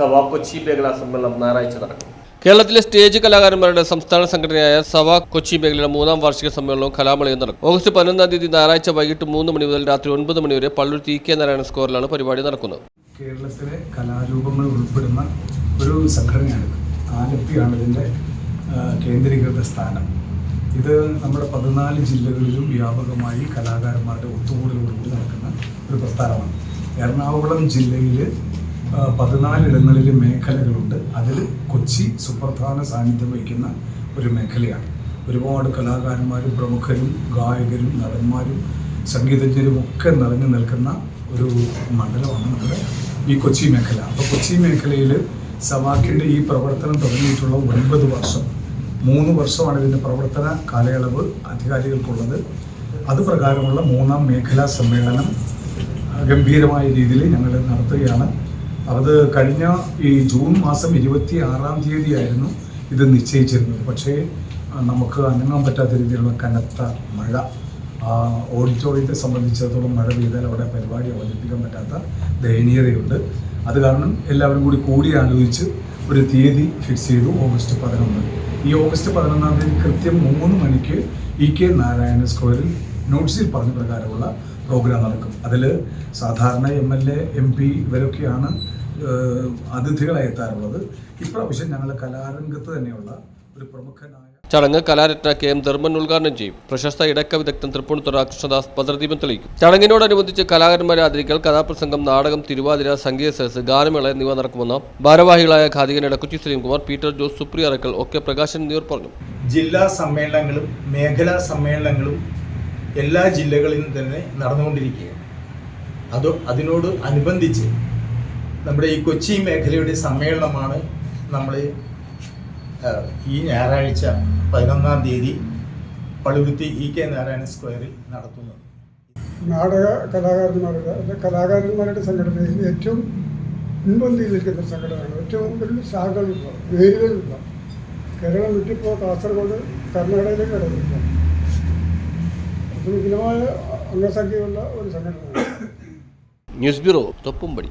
സഭ കൊച്ചി മേഖലാ സമ്മേളനം ഞായറാഴ്ച നടക്കും. കേരളത്തിലെ സ്റ്റേജ് കലാകാരന്മാരുടെ സംസ്ഥാന സംഘടനയായ സവാ കൊച്ചി മേഖലയുടെ മൂന്നാം വാർഷിക സമ്മേളനവും കലാമളയും നടക്കും. ഓഗസ്റ്റ് പതിനൊന്നാം തീയതി ഞായറാഴ്ച വൈകിട്ട് മൂന്ന് മണി മുതൽ രാത്രി ഒൻപത് മണി വരെ പള്ളൂർ ടി കെ നാരായണ സ്കോറിലാണ് പരിപാടി നടക്കുന്നത്. കേരളത്തിലെ കലാരൂപങ്ങൾ ഉൾപ്പെടുന്ന ഒരു സംഘടനയാണിത്. ആലപ്പിയാണ് ഇതിന്റെ കേന്ദ്രീകൃത സ്ഥാനം. ഇത് നമ്മുടെ പതിനാല് ജില്ലകളിലും വ്യാപകമായി കലാകാരന്മാരുടെ ഒത്തുകൂടലോടുകൂടി നടക്കുന്ന ഒരു പ്രസ്ഥാനമാണ്. എറണാകുളം ജില്ലയിൽ പതിനാലിടങ്ങളിൽ മേഖലകളുണ്ട്. അതിൽ കൊച്ചി സുപ്രധാന സാന്നിധ്യം വഹിക്കുന്ന ഒരു മേഖലയാണ്. ഒരുപാട് കലാകാരന്മാരും പ്രമുഖരും ഗായകരും നടന്മാരും സംഗീതജ്ഞരും ഒക്കെ നിറഞ്ഞു നിൽക്കുന്ന ഒരു മണ്ഡലമാണ് നമ്മുടെ ഈ കൊച്ചി മേഖല. അപ്പോൾ കൊച്ചി മേഖലയിൽ സവാക്കിന്റെ ഈ പ്രവർത്തനം തുടങ്ങിയിട്ടുള്ള ഒൻപത് വർഷം മൂന്ന് വർഷമാണ് ഇതിന്റെ പ്രവർത്തന കാലയളവ് അധികാരികൾക്കുള്ളത്. അത് പ്രകാരമുള്ള മൂന്നാം മേഖലാ സമ്മേളനം ഗംഭീരമായ രീതിയിൽ ഞങ്ങൾ നടത്തുകയാണ്. അത് കഴിഞ്ഞ ഈ ജൂൺ മാസം ഇരുപത്തി ആറാം തീയതിയായിരുന്നു ഇത് നിശ്ചയിച്ചിരുന്നത്. പക്ഷേ നമുക്ക് അനങ്ങാൻ പറ്റാത്ത രീതിയിലുള്ള കനത്ത മഴ ഓഡിറ്റോറിയത്തെ സംബന്ധിച്ചിടത്തോളം മഴ പെയ്താൽ അവിടെ പരിപാടി അവതരിപ്പിക്കാൻ പറ്റാത്ത ദയനീയതയുണ്ട്. അത് കാരണം എല്ലാവരും കൂടി കൂടി ആലോചിച്ച് ഒരു തീയതി ഫിക്സ് ചെയ്തു ഓഗസ്റ്റ് പതിനൊന്ന്. ഈ ഓഗസ്റ്റ് പതിനൊന്നാം തീയതി കൃത്യം മൂന്ന് മണിക്ക് ഇ കെ നാരായണ സ്ക്വയറിൽ നോട്ടീസിൽ പറഞ്ഞ പ്രകാരമുള്ള പ്രോഗ്രാം നടക്കും. അതിൽ സാധാരണ M L A M P ഇവരൊക്കെയാണ് അതിഥികളായി എത്താറുള്ളത്. ഇപ്രാവശ്യം ഞങ്ങൾ കലാരംഗത്ത് തന്നെയുള്ള ഒരു പ്രമുഖനായ ചടങ്ങ് കലാരത്ന കെ എം ധർമ്മൻ ഉദ്ഘാടനം ചെയ്യും. പ്രശസ്ത ഇടക്ക വിദഗ്ധൻ തൃപ്പൂണിത്തുറ കൃഷ്ണദാസ് പദ്രദീപം തെളിയിക്കും. ചടങ്ങിനോടനുബന്ധിച്ച് കലാകാരന്മാരെ ആദരിക്കൽ കഥാപ്രസംഗം നാടകം തിരുവാതിര സംഗീത സരസ് ഗാനമേള എന്നിവ നടക്കുമെന്ന് ഭാരവാഹികളായ ഖാദികൻ ഇടക്കുച്ചി ശ്രീകുമാർ പീറ്റർ ജോസ് സുപ്രിയ അറക്കൽ ഒക്കെ പ്രകാശൻ എന്നിവർ പറഞ്ഞു. ജില്ലാ സമ്മേളനങ്ങളും മേഖലാ സമ്മേളനങ്ങളും എല്ലാ ജില്ലകളിലും തന്നെ നടന്നുകൊണ്ടിരിക്കുകയാണ്. അത് അതിനോട് അനുബന്ധിച്ച് നമ്മുടെ ഈ കൊച്ചി മേഖലയുടെ സമ്മേളനമാണ് നമ്മൾ ഈ ഞായറാഴ്ച പതിനൊന്നാം തീയതി പള്ളുരുത്തി ഇ കെ നാരായണ സ്ക്വയറിൽ നടത്തുന്നത്. നാടക കലാകാരന്മാരുടെ അല്ലെ കലാകാരന്മാരുടെ സംഘടനയിൽ ഏറ്റവും മുൻപന്തിയിൽ നിൽക്കുന്ന സംഘടനയാണ്. ഏറ്റവും വലിയ ശാഖകളുള്ള വേരുകളുള്ള കേരളം വിട്ടിപ്പോൾ കാസർഗോഡ് കർണാടകയിലേക്ക് കടന്നില്ല വിപുലമായ അംഗസംഖ്യയുള്ള ഒരു സംഘടനയാണ്. News bureau Thoppumpady.